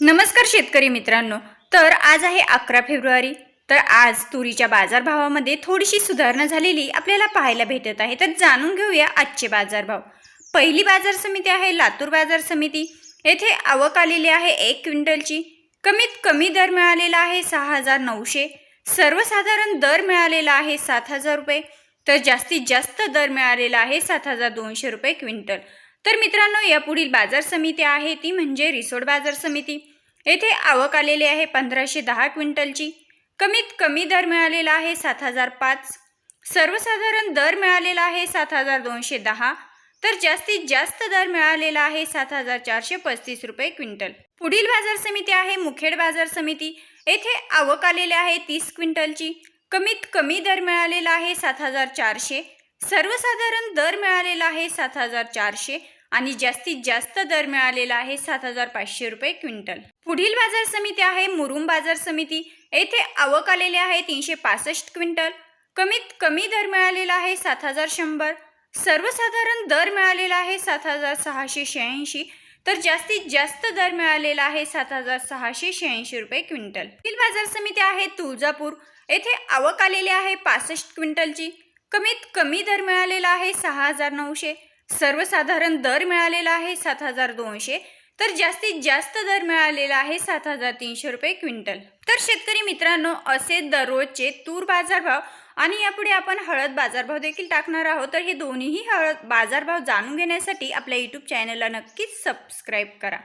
नमस्कार शेतकरी मित्रांनो. तर आज आहे अकरा फेब्रुवारी. तर आज तुरीच्या बाजारभावामध्ये थोडीशी सुधारणा झालेली आपल्याला पाहायला भेटत आहे. तर जाणून घेऊया आजचे बाजारभाव. पहिली बाजार समिती आहे लातूर बाजार समिती. येथे आवक आलेली आहे एक क्विंटलची. कमीत कमी दर मिळालेला आहे सहा हजार नऊशे. सर्वसाधारण दर मिळालेला आहे सात हजार रुपये. तर जास्तीत जास्त दर मिळालेला आहे सात हजार दोनशे रुपये क्विंटल. तर मित्रांनो यापुढील बाजार समिती आहे ती म्हणजे रिसोड बाजार समिती. येथे आवक आलेली आहे पंधराशे दहा क्विंटलची. कमीत कमी दर मिळालेला आहे सात हजार पाच. सर्वसाधारण दर मिळालेला आहे सात हजार दोनशे दहा. तर जास्तीत जास्त दर मिळालेला आहे सात हजार चारशे पस्तीस रुपये क्विंटल. पुढील बाजार समिती आहे मुखेड बाजार समिती. येथे आवक आलेली आहे तीस क्विंटलची. कमीत कमी दर मिळालेला आहे सात हजार चारशे. सर्वसाधारण दर मिळालेला आहे सात हजार चारशे आणि जास्तीत जास्त दर मिळालेला आहे सात हजार पाचशे रुपये क्विंटल. पुढील बाजार समिती आहे मुरुम बाजार समिती. येथे आवक आलेली आहे तीनशे पासष्ट क्विंटल. कमीत कमी दर मिळालेला आहे सात हजार शंभर. सर्वसाधारण दर मिळालेला आहे सात हजार सहाशे शहाऐंशी. तर जास्तीत जास्त दर मिळालेला आहे सात हजार सहाशे शहाऐंशी रुपये क्विंटल. पुढील बाजार समिती आहे तुळजापूर. येथे आवक आलेली आहे पासष्ट क्विंटलची. कमीत कमी दर मिळालेला आहे सहा हजार नऊशे. सर्वसाधारण दर मिळालेला आहे सात हजार दोनशे. तर जास्तीत जास्त दर मिळालेला आहे सात हजार तीनशे रुपये क्विंटल. तर शेतकरी मित्रांनो असे दररोजचे तूर बाजारभाव आणि यापुढे आपण हळद बाजारभाव देखील टाकणार आहोत. तर हे दोन्हीही हळद बाजारभाव जाणून घेण्यासाठी आपल्या यूट्यूब चॅनलला नक्कीच सबस्क्राईब करा.